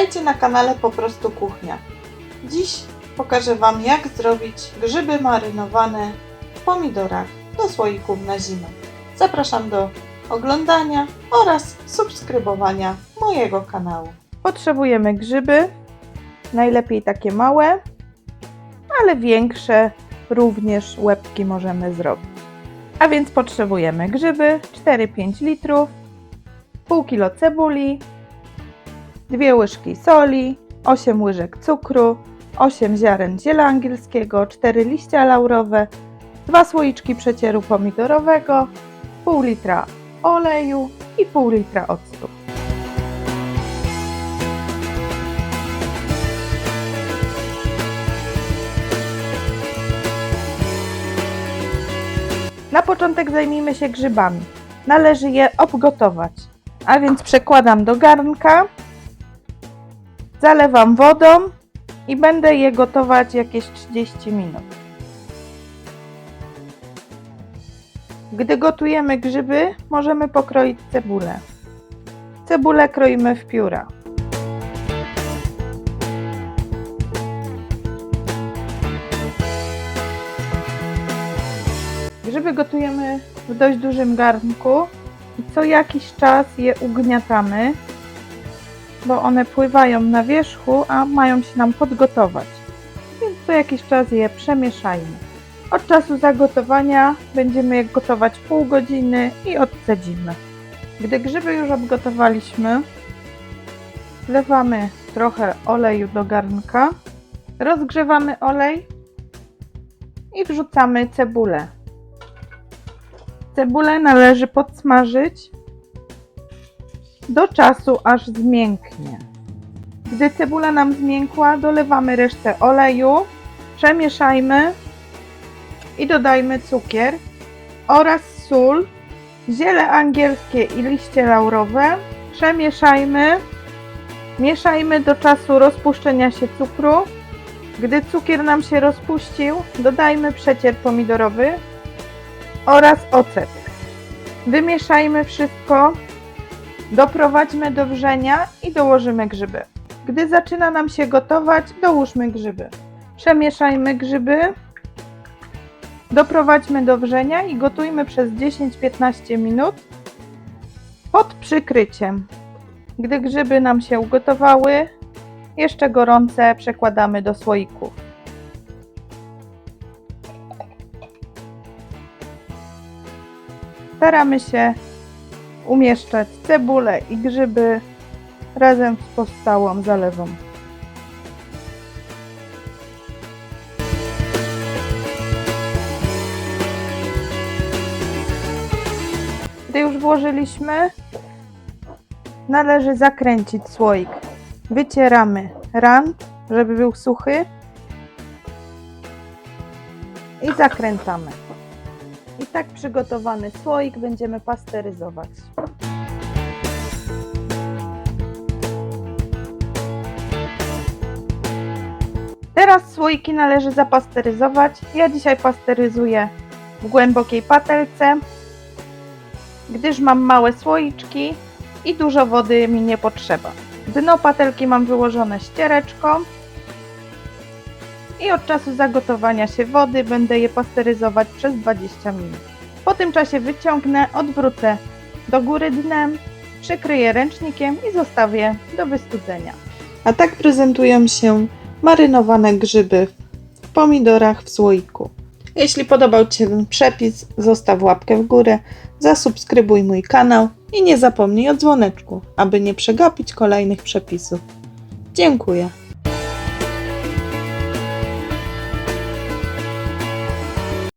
Witajcie na kanale Po prostu Kuchnia. Dziś pokażę Wam jak zrobić grzyby marynowane w pomidorach do słoików na zimę. Zapraszam do oglądania oraz subskrybowania mojego kanału. Potrzebujemy grzyby, najlepiej takie małe, ale większe również łebki możemy zrobić. A więc potrzebujemy grzyby 4-5 litrów, pół kilo cebuli, 2 łyżki soli, 8 łyżek cukru, 8 ziaren ziela angielskiego, 4 liścia laurowe, 2 słoiczki przecieru pomidorowego, pół litra oleju i pół litra octu. Na początek zajmijmy się grzybami. Należy je obgotować. A więc przekładam do garnka, zalewam wodą i będę je gotować jakieś 30 minut. Gdy gotujemy grzyby, możemy pokroić cebulę. Cebulę kroimy w pióra. Grzyby gotujemy w dość dużym garnku i co jakiś czas je ugniatamy, bo one pływają na wierzchu, a mają się nam podgotować. Więc co jakiś czas je przemieszajmy. Od czasu zagotowania będziemy je gotować pół godziny i odcedzimy. Gdy grzyby już obgotowaliśmy, wlewamy trochę oleju do garnka, rozgrzewamy olej i wrzucamy cebulę. Cebulę należy podsmażyć do czasu, aż zmięknie. Gdy cebula nam zmiękła, dolewamy resztę oleju, przemieszajmy i dodajmy cukier oraz sól, ziele angielskie i liście laurowe. Przemieszajmy, mieszajmy do czasu rozpuszczenia się cukru. Gdy cukier nam się rozpuścił, dodajmy przecier pomidorowy oraz ocet. Wymieszajmy wszystko, doprowadźmy do wrzenia i dołożymy grzyby. Gdy zaczyna nam się gotować, dołóżmy grzyby. Przemieszajmy grzyby, doprowadźmy do wrzenia i gotujmy przez 10-15 minut pod przykryciem. Gdy grzyby nam się ugotowały, jeszcze gorące przekładamy do słoików. Staramy się umieszczać cebulę i grzyby razem z powstałą zalewą. Gdy już włożyliśmy, należy zakręcić słoik. Wycieramy rant, żeby był suchy i zakręcamy. Tak przygotowany słoik będziemy pasteryzować. Teraz słoiki należy zapasteryzować. Ja dzisiaj pasteryzuję w głębokiej patelce, gdyż mam małe słoiczki i dużo wody mi nie potrzeba. Dno patelki mam wyłożone ściereczką i od czasu zagotowania się wody będę je pasteryzować przez 20 minut. Po tym czasie wyciągnę, odwrócę do góry dnem, przykryję ręcznikiem i zostawię do wystudzenia. A tak prezentują się marynowane grzyby w pomidorach w słoiku. Jeśli podobał Ci się ten przepis, zostaw łapkę w górę, zasubskrybuj mój kanał i nie zapomnij o dzwoneczku, aby nie przegapić kolejnych przepisów. Dziękuję.